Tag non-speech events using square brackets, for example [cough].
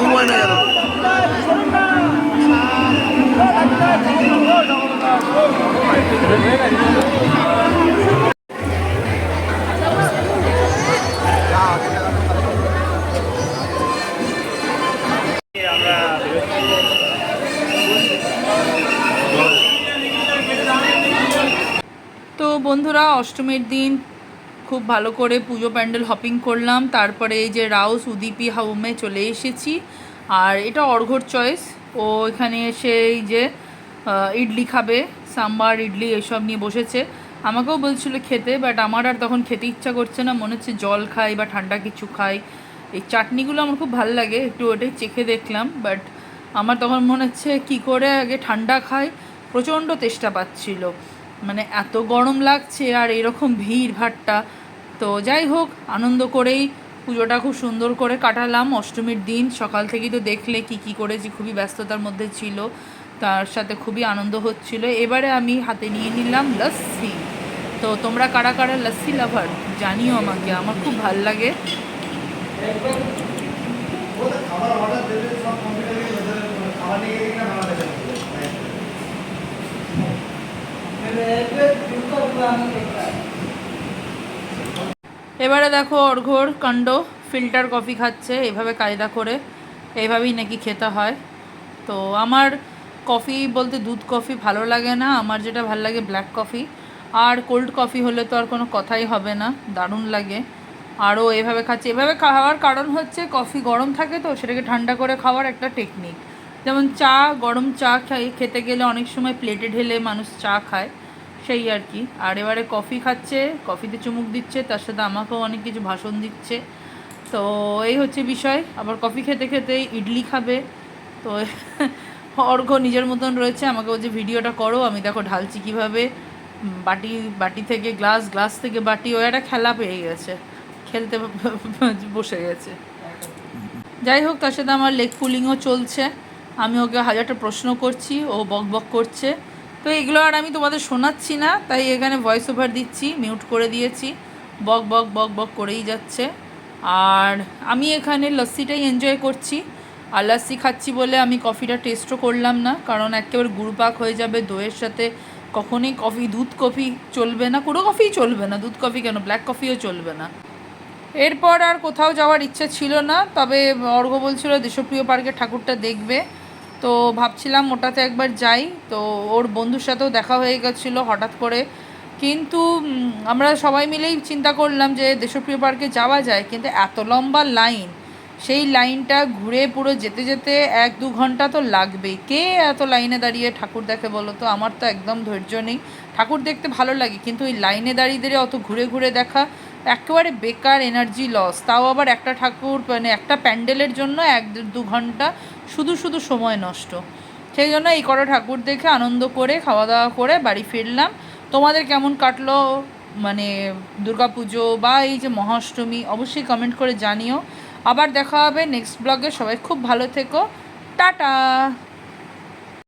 ঘুমায় না তো বন্ধুরা অষ্টমীর দিন খুব ভালো করে পুজো প্যান্ডেল হপিং করলাম। তারপরে এই যে রাউস উদিপি হাউমে চলে এসেছি। আর এটা অর্ঘর চয়েস। ও এখানে এসে এই যে ইডলি খাবে, সাম্বার, ইডলি এসব নিয়ে বসেছে। আমাকেও বলছিল খেতে বাট আমার আর তখন খেতে ইচ্ছা করছে না। মনে হচ্ছে জল খাই বা ঠান্ডা কিছু খাই। এই চাটনিগুলো আমার খুব ভালো লাগে, একটু ওটাই চেখে দেখলাম বাট আমার তখন মনে হচ্ছে কি করে আগে ঠান্ডা খাই। প্রচণ্ড তেষ্টা পাচ্ছিল। মানে এত গরম লাগছে আর এরকম ভিড় ভাট্টা। তো যাই হোক, আনন্দ করেই পুজোটা খুব সুন্দর করে কাটালাম। অষ্টমীর দিন সকাল থেকেই তো দেখলে কি কি করেছি, খুবই ব্যস্ততার মধ্যে ছিল, তার সাথে খুবই আনন্দ হচ্ছিল। এবারে আমি হাতে নিয়ে নিলাম লস্যি। তো তোমরা কারা কারা লস্যি লাভার জানিও আমাকে, আমার খুব ভালো লাগে। এবারে দেখো অর্ঘর কাণ্ড ফিল্টার কফি খাচ্ছে, এভাবে কায়দা করে এইভাবেই নাকি খেতে হয়। তো আমার কফি বলতে দুধ কফি ভালো লাগে না, আমার যেটা ভালো লাগে ব্ল্যাক কফি আর কোল্ড কফি হলে তো আর কোনো কথাই হবে না, দারুণ লাগে। আরও এভাবে খাচ্ছে, এভাবে খাওয়ার কারণ হচ্ছে কফি গরম থাকে তো, সেটাকে ঠান্ডা করে খাওয়ার একটা টেকনিক যেমন চা, গরম চা খাই, খেতে গেলে অনেক সময় প্লেটে ঢেলে মানুষ চা খায়। সেই আর কি। আর এবারে কফি খাচ্ছে, কফিতে চুমুক দিচ্ছে, তার সাথে আমাকেও অনেক কিছু ভাষণ দিচ্ছে। তো এই হচ্ছে বিষয়। আবার কফি খেতে খেতে ইডলি খাবে। তো [laughs] অর্ঘ নিজের মতন রয়েছে। আমাকে বলছে ভিডিওটা করো, আমি দেখো ঢালছি কীভাবে। বাটি বাটি থেকে গ্লাস গ্লাস থেকে বাটি, ও একটা খেলা পেয়ে গেছে। খেলতে [laughs] বসে গেছে। যাই হোক, তার সাথে আমার লেগ পুলিংও চলছে। আমি ওকে হাজারটা প্রশ্ন করছি, ও বক বক করছে। তো এগুলো আর আমি তোমাদের শোনাচ্ছি না, তাই এখানে ভয়েস ওভার দিচ্ছি মিউট করে দিয়েছি। বক বক বক বক করেই যাচ্ছে। আর আমি এখানে লস্যিটাই এনজয় করছি। আর লস্যি খাচ্ছি বলে আমি কফিটা টেস্টও করলাম না, কারণ একেবারে গুড়পাক হয়ে যাবে দইয়ের সাথে। কখনোই কফি দুধ কফি চলবে না কোনো কফিই চলবে না, দুধ কফি কেন? ব্ল্যাক কফিও চলবে না। এরপর আর কোথাও যাওয়ার ইচ্ছা ছিল না, তবে অর্ঘ বলছিল দেশপ্রিয় পার্কে ঠাকুরটা দেখবে। তো ভাবছিলাম ওটাতে একবার যাই। তো ওর বন্ধুর সাথেও দেখা হয়ে গেছিল হঠাৎ করে। কিন্তু আমরা সবাই মিলেই চিন্তা করলাম যে দেশপ্রিয় পার্কে যাওয়া যায়, কিন্তু এত লম্বা লাইন, সেই লাইনটা ঘুরে পুরো যেতে যেতে এক দু ঘণ্টা তো লাগবেই। কে এত লাইনে দাঁড়িয়ে ঠাকুর দেখে বলো তো? আমার তো একদম ধৈর্য নেই। ঠাকুর দেখতে ভালো লাগে, কিন্তু ওই লাইনে দাঁড়িয়ে দাঁড়িয়ে অত ঘুরে ঘুরে দেখা একেবারে বেকার এনার্জি লস তাও আবার একটা ঠাকুর মানে একটা প্যান্ডেলের জন্য এক দু ঘণ্টা শুধু শুধু সময় নষ্ট। সেই জন্য এই কটা ঠাকুর দেখে আনন্দ করে, খাওয়া দাওয়া করে বাড়ি ফিরলাম। তোমাদের কেমন কাটলো মানে দুর্গাপুজো বা এই যে মহাষ্টমী, অবশ্যই কমেন্ট করে জানিও। আবার দেখা হবে নেক্সট ব্লগে সবাই খুব ভালো থেকো। টাটা!